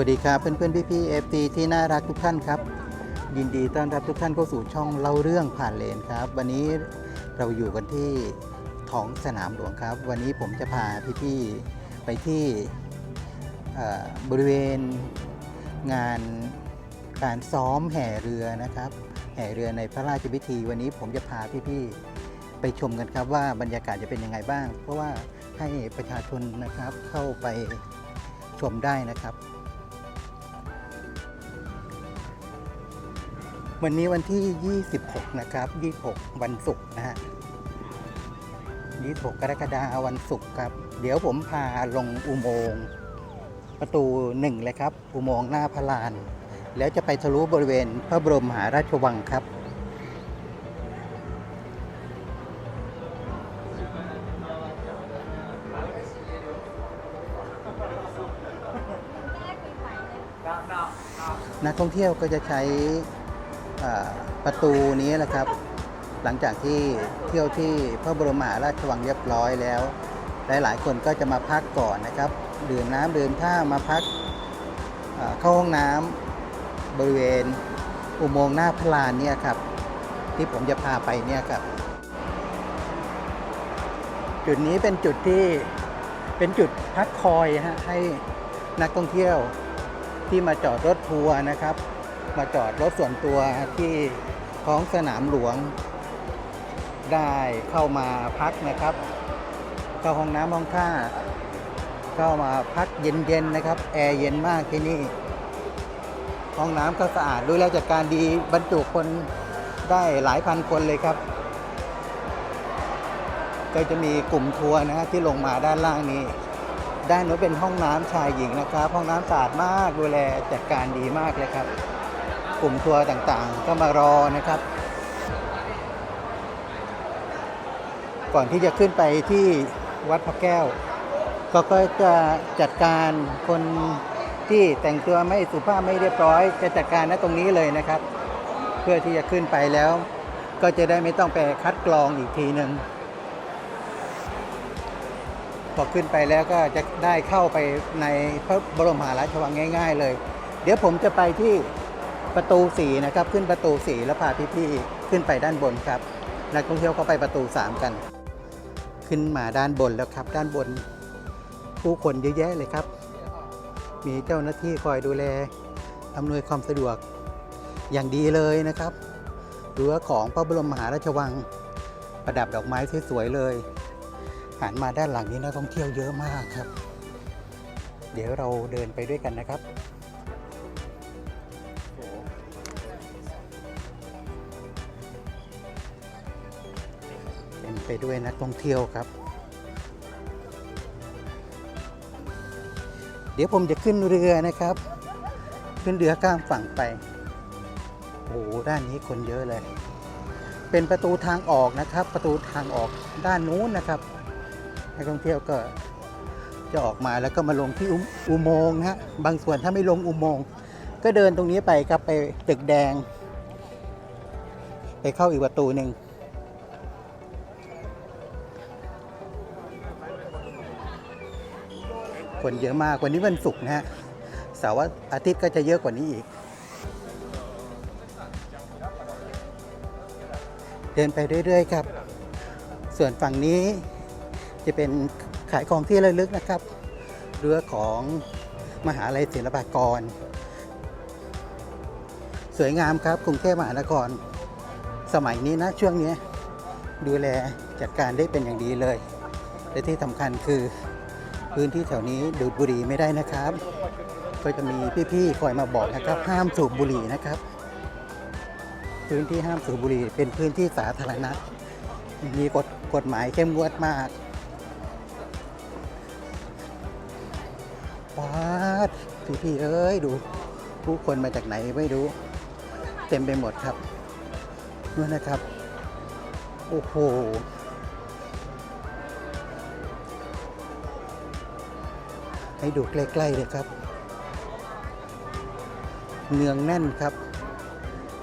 สวัสดีครับเพื่อนเพื่อนพี่พี่เอฟซีที่น่ารักทุกท่านครับ ยินดีต้อนรับทุกท่านเข้าสู่ช่องเล่าเรื่องผ่านเลนครับ วันนี้เราอยู่กันที่ท้องสนามหลวงครับ วันนี้ผมจะพาพี่พี่ๆไปที่บริเวณงานการซ้อมแห่เรือนะครับ แห่เรือในพระราชพิธี วันนี้ผมจะพาพี่พี่ๆไปชมกันครับว่าบรรยากาศจะเป็นยังไงบ้าง เพราะว่าให้ประชาชนนะครับเข้าไปชมได้นะครับ วันนี้วันที่ 26 นะครับ 26 วันศุกร์นะฮะ 26 กรกฎาคมวันศุกร์ครับ เดี๋ยวผมพาลงอุโมงค์ประตูหนึ่งเลยครับ อุโมงค์หน้าพระลาน แล้วจะไปทะลุบริเวณพระบรมมหาราชวังครับ นักท่องเที่ยวก็จะใช้ ประตูนี้แหละครับ หลังจากที่เที่ยวที่พระบรมมหาราชวังเรียบร้อยแล้ว หลาย ๆ คนก็จะมาพักก่อนนะครับดื่มน้ำดื่มท่ามาพักเข้าห้องน้ำบริเวณอุโมงค์หน้าพลานเนี่ยครับ ที่ผมจะพาไปเนี่ยครับ จุดนี้เป็นจุดที่เป็นจุดพักคอยฮะให้นักท่องเที่ยวที่มาจอดรถทัวร์นะครับ มาจอดรถส่วนตัวที่ท้องสนามหลวง ได้เข้ามาพักนะครับ เข้าห้องน้ำห้องท่า เข้ามาพักเย็นๆนะครับ แอร์เย็นมากที่นี่ ห้องน้ำก็สะอาดดูแลจัดการดีบรรจุคนได้หลายพันคนเลยครับ ก็จะมีกลุ่มทัวร์นะฮะที่ลงมาด้านล่างนี้ด้านโน้นเป็นห้องน้ำชายหญิงนะครับ ห้องน้ำสะอาดมากดูแลจัดการดีมากเลยครับ กลุ่มทัวร์ต่างๆ ก็มารอนะครับ ก่อนที่จะขึ้นไปที่วัดพระแก้ว ก็ก็จะจัดการคนที่แต่งตัวไม่สุภาพไม่เรียบร้อย จะจัดการณตรงนี้เลยนะครับ เพื่อที่จะขึ้นไปแล้ว ก็จะได้ไม่ต้องไปคัดกรองอีกทีหนึ่งพอขึ้นไปแล้วก็จะได้เข้าไปในพระบรมมหาราชวังง่าย ๆ เลย เดี๋ยวผมจะไปที่ ประตูสีนะครับขึ้นประตูสีแล้วพาพี่ๆขึ้นไปด้านบนครับนักท่องเที่ยวก็ไปประตูสามกัน ขึ้นมาด้านบนแล้วครับ ด้านบน ผู้คนเยอะแยะเลยครับ มีเจ้าหน้าที่คอยดูแลอำนวยความสะดวกอย่างดีเลยนะครับเรือของพระบรมมหาราชวัง ประดับดอกไม้สวยๆเลยหันมาด้านหลังนี้นักท่องเที่ยวเยอะมากครับ เดี๋ยวเราเดินไปด้วยกันนะครับ ไปด้วยนักท่องเที่ยวครับ เดี๋ยวผมจะขึ้นเรือนะครับ ขึ้นเรือข้ามฝั่งไปโอ้โหด้านนี้คนเยอะเลย เป็นประตูทางออกนะครับ ประตูทางออกด้านนู้นนะครับนักท่องเที่ยวก็จะออกมาแล้วก็มาลงที่อุอโมงค์นะฮะบางส่วนถ้าไม่ลงอุโมงค์ก็เดินตรงนี้ไปครับไปตึกแดง ไปเข้าอีกประตูหนึ่ง คนเยอะมาก วันนี้วันศุกร์นะฮะเสาร์อาทิตย์ก็จะเยอะกว่านี้อีก เดินไปเรื่อยๆครับ ส่วนฝั่งนี้จะเป็นขายของที่ระลึกนะครับ เรือของมหาลัยศิลปากร สวยงามครับกรุงเทพมหานคร สมัยนี้นะช่วงนี้ดูแลจัดการได้เป็นอย่างดีเลย และที่สำคัญคือ พื้นที่แถวนี้ดูดบุหรี่ไม่ได้นะครับ ก็จะมีพี่ๆคอยมาบอกนะครับ ห้ามสูบบุหรี่นะครับ พื้นที่ห้ามสูบบุหรี่เป็นพื้นที่สาธารณะ มีกฎกฎหมายเข้มงวดมากป๊าดพี่พี่ๆเอ้ยดู ผู้คนมาจากไหนไม่รู้ เต็มไปหมดครับนู่นนะครับ โอ้โห ให้ดูใกล้ๆเลยครับ เนืองแน่นครับ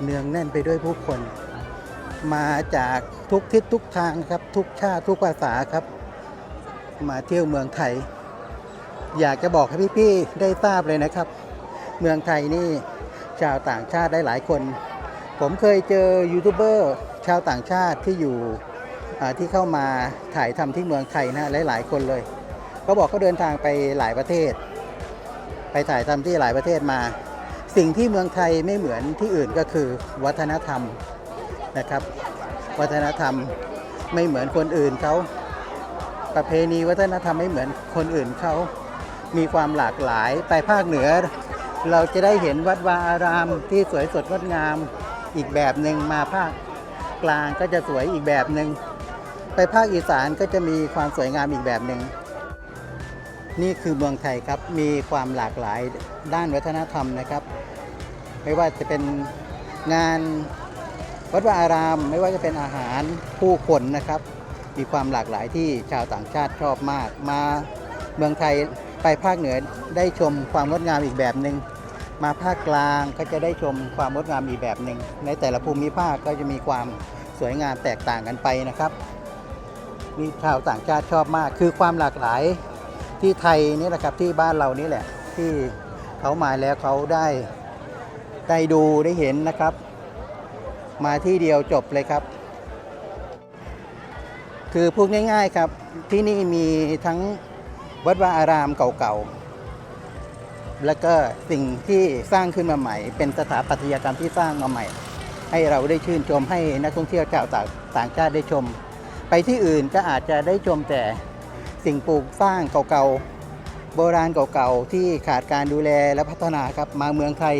เนืองแน่นไปด้วยผู้คน มาจากทุกทิศทุกทางครับ ทุกชาติทุกภาษาครับ มาเที่ยวเมืองไทย อยากจะบอกให้พี่ๆได้ทราบเลยนะครับ เมืองไทยนี่ชาวต่างชาติได้หลายคน ผมเคยเจอยูทูบเบอร์ชาวต่างชาติที่อยู่ที่เข้ามาถ่ายทำที่เมืองไทยนะหลายๆคนเลย เขาบอกเขาเดินทางไปหลายประเทศ ไปถ่ายทำที่หลายประเทศมา สิ่งที่เมืองไทยไม่เหมือนที่อื่นก็คือวัฒนธรรมนะครับ วัฒนธรรมไม่เหมือนคนอื่นเขาประเพณีวัฒนธรรมไม่เหมือนคนอื่นเขามีความหลากหลายไปภาคเหนือ เราจะได้เห็นวัดวาอารามที่สวยสดงดงามอีกแบบหนึ่งมาภาคกลางก็จะสวยอีกแบบหนึ่งไปภาคอีสานก็จะมีความสวยงามอีกแบบหนึ่ง นี่คือเมืองไทยครับ มีความหลากหลายด้านวัฒนธรรมนะครับ ไม่ว่าจะเป็นงานวัดวาอาราม ไม่ว่าจะเป็นอาหารผู้คนนะครับ มีความหลากหลายที่ชาวต่างชาติชอบมาก มาเมืองไทยไปภาคเหนือได้ชมความงดงามอีกแบบหนึ่งมาภาคกลางก็จะได้ชมความงดงามอีกแบบหนึ่งในแต่ละภูมิภาคก็จะมีความสวยงามแตกต่างกันไปนะครับนี่ชาวต่างชาติชอบมาก คือความหลากหลาย ที่ไทยนี่แหละครับที่บ้านเรานี่แหละ ที่เขามาแล้วเขาได้ได้ดูได้เห็นนะครับ มาที่เดียวจบเลยครับ คือพูดง่ายๆครับที่นี่มีทั้งวัดวาอารามเก่าๆ แล้วก็สิ่งที่สร้างขึ้นมาใหม่ เป็นสถาปัตยกรรมที่สร้างมาใหม่ ให้เราได้ชื่นชมให้นักท่องเที่ยวชาวต่างต่างชาติได้ชม ไปที่อื่นก็อาจจะได้ชมแต่ สิ่งปลูกสร้างเก่าๆ โบราณเก่าๆ ที่ขาดการดูแลและพัฒนาครับมาเมืองไทย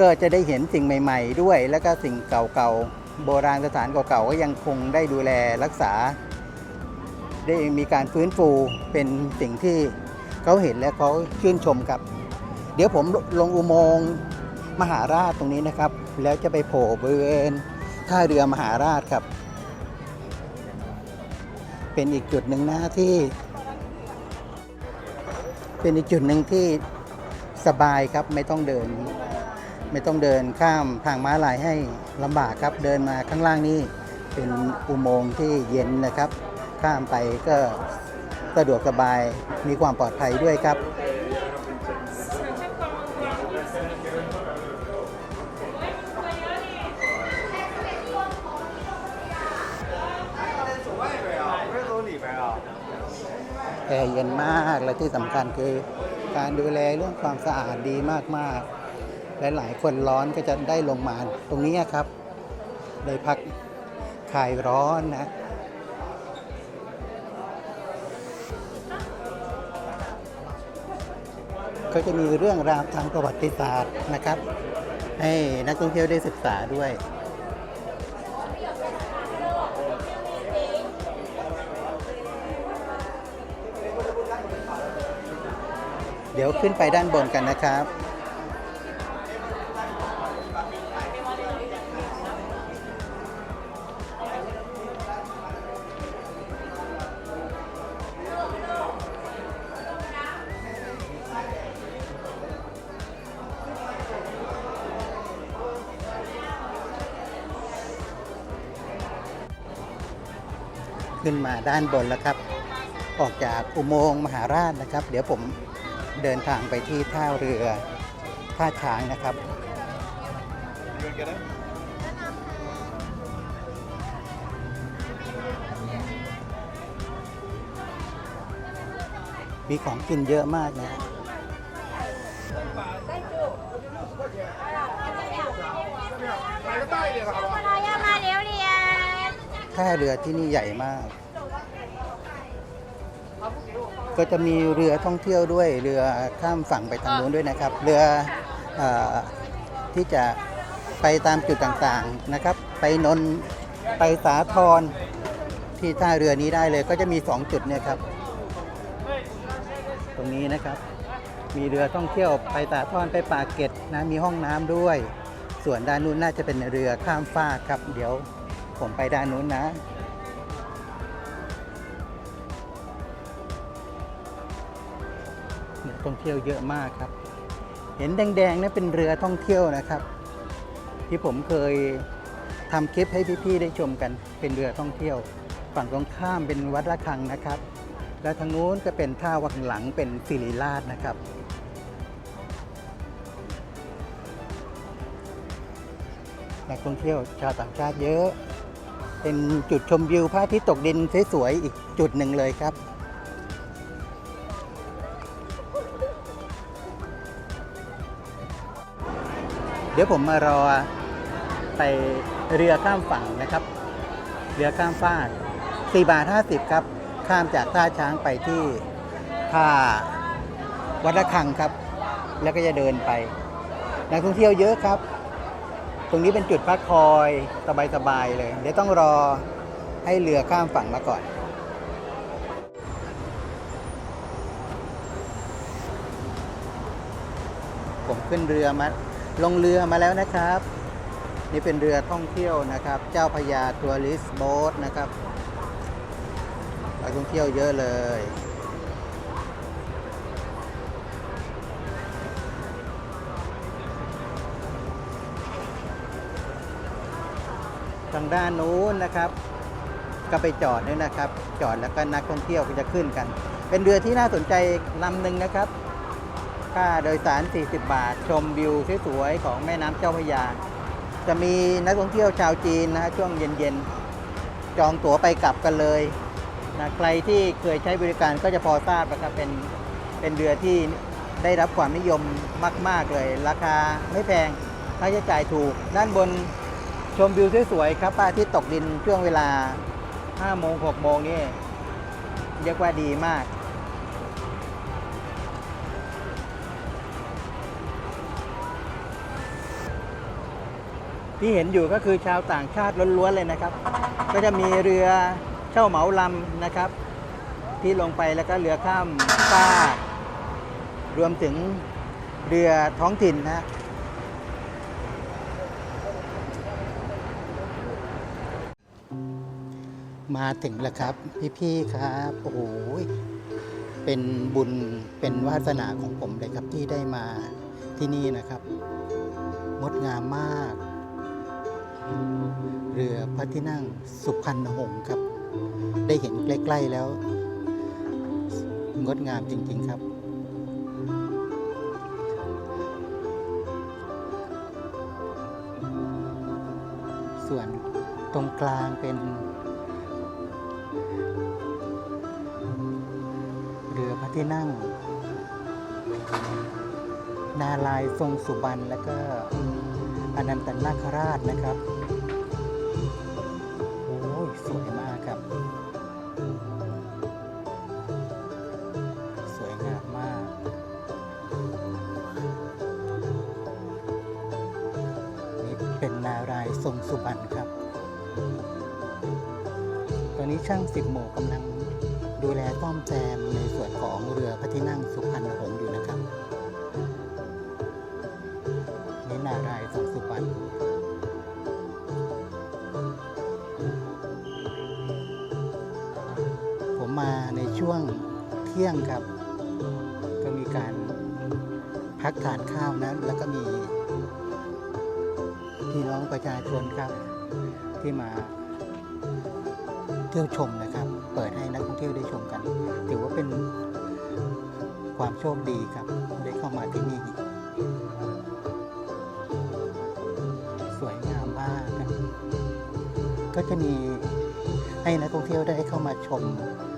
ก็จะได้เห็นสิ่งใหม่ ๆ ด้วย แล้วก็สิ่งเก่าๆ โบราณสถานเก่าๆ ก็ยังคงได้ดูแลรักษา ได้มีการฟื้นฟูเป็นสิ่งที่เขาเห็นและเขาชื่นชมครับ เดี๋ยวผมลงอุโมงค์มหาราชตรงนี้นะครับ แล้วจะไปโผล่บริเวณท่าเรือมหาราชครับ เป็นอีกจุดหนึ่งนะที่ เป็นอีกจุดหนึ่งที่สบายครับไม่ต้องเดิน ไม่ต้องเดินข้ามทางม้าลายให้ลำบากครับ เดินมาข้างล่างนี่เป็นอุโมงค์ที่เย็นนะครับ ข้ามไปก็สะดวกสบายมีความปลอดภัยด้วยครับ แอร์เย็นมาก และที่สำคัญคือการดูแลเรื่องความสะอาดดีมากๆ และหลายคนร้อนก็จะได้ลงมาตรงนี้ครับ ได้พักคลายร้อนนะก็จะมีเรื่องราวทางประวัติศาสตร์นะครับ ให้นักท่องเที่ยวได้ศึกษาด้วย ดี๋ยวขึ้นไปด้านบนกันนะครับ ขึ้นมาด้านบนแล้วครับ ออกจากอุโมงค์มหาราชนะครับ เดี๋ยวผม เดินทางไปที่ท่าเรือท่าช้างนะครับ มีของกินเยอะมากนะท่าเรือที่นี่ใหญ่มาก ก็จะมีเรือท่องเที่ยวด้วย เรือข้ามฝั่งไปทางนู้นด้วยนะครับ เรืออที่จะไปตามจุดต่างๆนะครับ ไปนนท์ไปสาทรที่ท่าเรือนี้ได้เลยก็จะมี 2 จุดเนี่ยครับ ตรงนี้นะครับ มีเรือท่องเที่ยวไปสาทรไปปากเก็ดนะมีห้องน้ำด้วย ส่วนด้านนู้นน่าจะเป็นเรือข้ามฟากครับ เดี๋ยวผมไปด้านนู้นนะ ท่องเที่ยวเยอะมากครับ เห็นแดงๆนี่เป็นเรือท่องเที่ยวนะครับ ที่ผมเคยทำคลิปให้พี่ๆได้ชมกันเป็นเรือท่องเที่ยว ฝั่งตรงข้ามเป็นวัดระฆังนะครับ และทางนู้นก็เป็นท่าวังหลังเป็นสิริราชนะครับนักท่องเที่ยวชาวต่างชาติเยอะ เป็นจุดชมวิวพระอาทิตย์ตกดินสวยๆอีกจุดหนึ่งเลยครับ เดี๋ยวผมมารอไปเรือข้ามฝั่งนะครับ เรือข้ามฟาก4บาท50 ครับ ข้ามจากท่าช้างไปที่ท่าวัดระฆังครับ แล้วก็จะเดินไป นักท่องเที่ยวเยอะครับ ตรงนี้เป็นจุดพักคอยสบายๆเลย เดี๋ยวต้องรอให้เรือข้ามฝั่งมาก่อนผมขึ้นเรือมา ลงเรือมาแล้วนะครับ นี่เป็นเรือท่องเที่ยวนะครับ เจ้าพระยาทัวริสโบ๊ทนะครับนักท่องเที่ยวเยอะเลยทางด้านนู้นนะครับ ก็ไปจอดด้วยนะครับ จอดแล้วก็นักท่องเที่ยวก็จะขึ้นกัน เป็นเรือที่น่าสนใจลำหนึ่งนะครับ ค่าโดยสาร 40 บาท ชมวิวสวยๆของแม่น้ำเจ้าพระยา จะมีนักท่องเที่ยวชาวจีนนะฮะช่วงเย็นๆ จองตั๋วไปกลับกันเลยนะใครที่เคยใช้บริการก็จะพอทราบนะครับเป็นเป็นเรือที่ได้รับความนิยมมากๆเลย ราคาไม่แพงค่าใช้จ่ายถูก ด้านบนชมวิวสวยๆครับพระอาทิตย์ตกดินช่วงเวลา5โมง6โมงนี่เรียกว่าดีมาก ที่เห็นอยู่ก็คือชาวต่างชาติล้วนๆเลยนะครับ ก็จะมีเรือเช่าเหมาลำนะครับ ที่ลงไปแล้วก็เรือข้ามฟากรวมถึงเรือท้องถิ่นนะมาถึงแล้วครับ พี่ๆครับโอ้โหเป็นบุญเป็นวาสนาของผมเลยครับที่ได้มาที่นี่นะครับ งดงามมาก เรือพระที่นั่งสุพรรณหงส์ครับ ได้เห็นใกล้ ๆแล้ว งดงามจริง ๆครับ ส่วนตรงกลางเป็น เรือพระที่นั่ง นาลายทรงสุบรรณและก็อนันตนาคราชนะครับ ช่วงเที่ยงครับ ก็มีการพักทานข้าวนั้นแล้วก็มีพี่น้องประชาชนครับ ที่มาเที่ยวชมนะครับ เปิดให้นักท่องเที่ยวได้ชมกันถือว่าเป็นความโชคดีครับ ได้เข้ามาที่นี่สวยงามมากก็จะมีให้นักท่องเที่ยวได้เข้ามาชม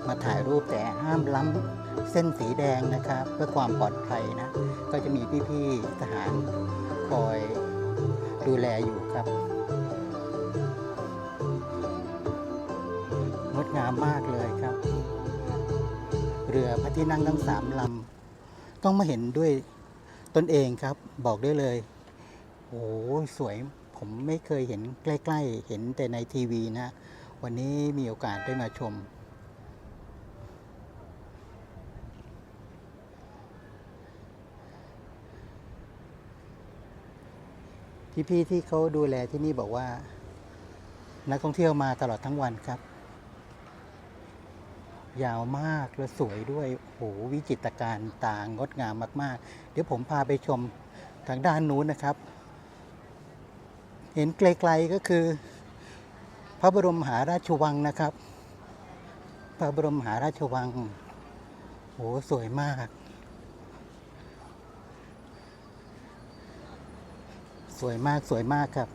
มาถ่ายรูปแต่ห้ามล้ำเส้นสีแดงนะครับ เพื่อความปลอดภัยนะ ก็จะมีพี่ๆทหารคอยดูแลอยู่ครับ งดงามมากเลยครับ เรือพระที่นั่งทั้งสามลำต้องมาเห็นด้วยตนเองครับ บอกได้เลยโอ้สวยผมไม่เคยเห็นใกล้ ๆ เห็นแต่ในทีวีนะ วันนี้มีโอกาสได้มาชม พี่ๆที่เขาดูแลที่นี่บอกว่า นักท่องเที่ยวมาตลอดทั้งวันครับ ยาวมากและสวยด้วยโอ้โหวิจิตรการต่างงดงามมากๆ เดี๋ยวผมพาไปชมทางด้านนู้นนะครับ เห็นไกลๆก็คือ พระบรมหาราชวังนะครับ พระบรมมหาราชวังโอ้โหสวยมาก สวยมากสวยมากครับ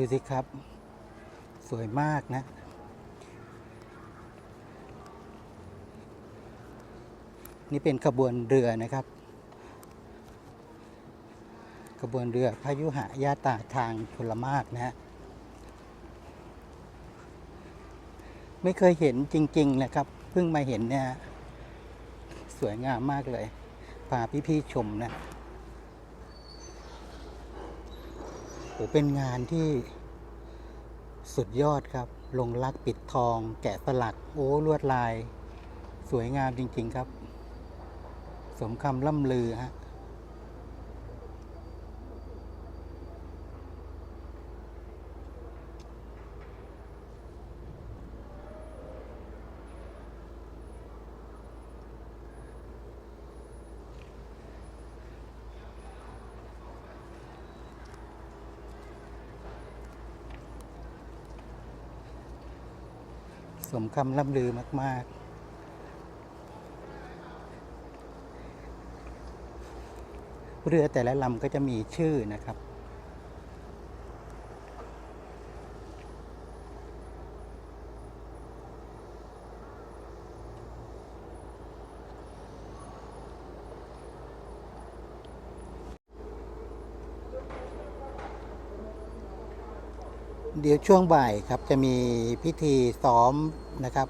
ดูสิครับ สวยมากนะนี่เป็นขบวนเรือนะครับ ขบวนเรือพายุหายาตาทางชลมากนะฮะไม่เคยเห็นจริงๆนะครับ เพิ่งมาเห็นเนี่ยสวยงามมากเลย พาพี่ๆชมนะโหเป็นงานที่สุดยอดครับ ลงลักปิดทอง แกะสลัก โอ้ ลวดลาย สวยงามจริงๆครับ สมคำล่ำลือฮะ สมคำล่ำลือมาก ๆเรือแต่ละลำก็จะมีชื่อนะครับ ดี๋ยวช่วงบ่ายครับจะมีพิธีซ้อมนะครับ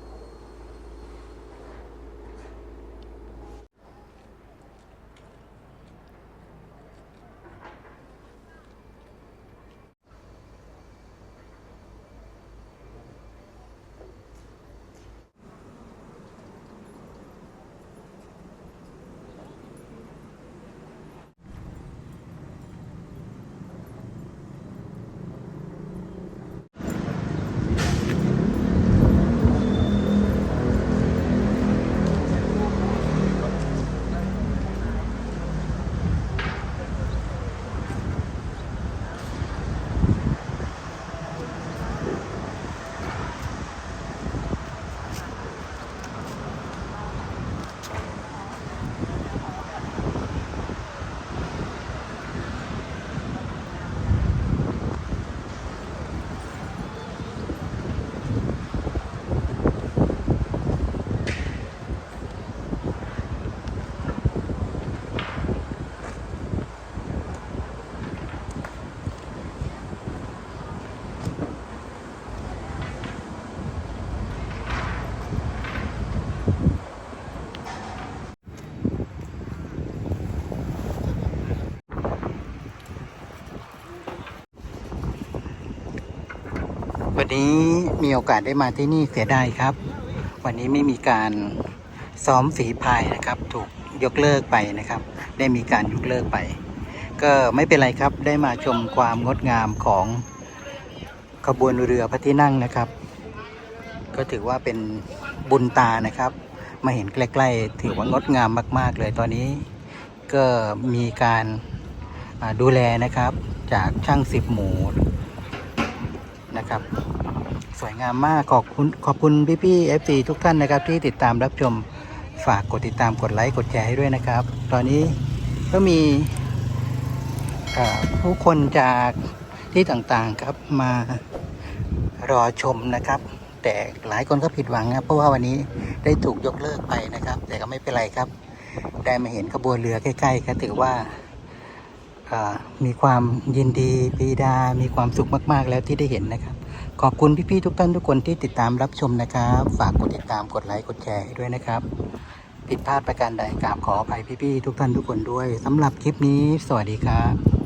วันนี้มีโอกาสได้มาที่นี่เสียดายครับ วันนี้ไม่มีการซ้อมฝีพายนะครับ ถูกยกเลิกไปนะครับ ได้มีการยกเลิกไป ก็ไม่เป็นไรครับได้มาชมความงดงามของขบวนเรือพระที่นั่งนะครับ ก็ถือว่าเป็นบุญตานะครับ มาเห็นใกล้ๆ ถือว่างดงามมาก ๆ เลยตอนนี้ก็มีการดูแลนะครับจากช่างสิบหมู นะครับ สวยงามมากขอบคุณขอบคุณพี่ๆ FC ทุกท่านนะครับ ที่ติดตามรับชมฝากกดติดตามกดไลค์กดแชร์ให้ด้วยนะครับ ตอนนี้ก็มีผู้คนจากที่ต่างๆครับมารอชมนะครับ แต่หลายคนก็ผิดหวังนะเพราะว่าวันนี้ได้ถูกยกเลิกไปนะครับ แต่ก็ไม่เป็นไรครับ ได้มาเห็นขบวนเรือใกล้ๆก็ถือว่า มีความยินดีปีดา มีความสุขมาก ๆ แล้วที่ได้เห็นนะครับ ขอบคุณพี่ ๆ ทุกท่านทุกคนที่ติดตามรับชมนะครับ ฝากกดติดตามกดไลค์กดแชร์ให้ด้วยนะครับผิดพลาดประการใดกราบขออภัยพี่ ๆ ทุกท่านทุกคนด้วยสำหรับคลิปนี้ สวัสดีครับ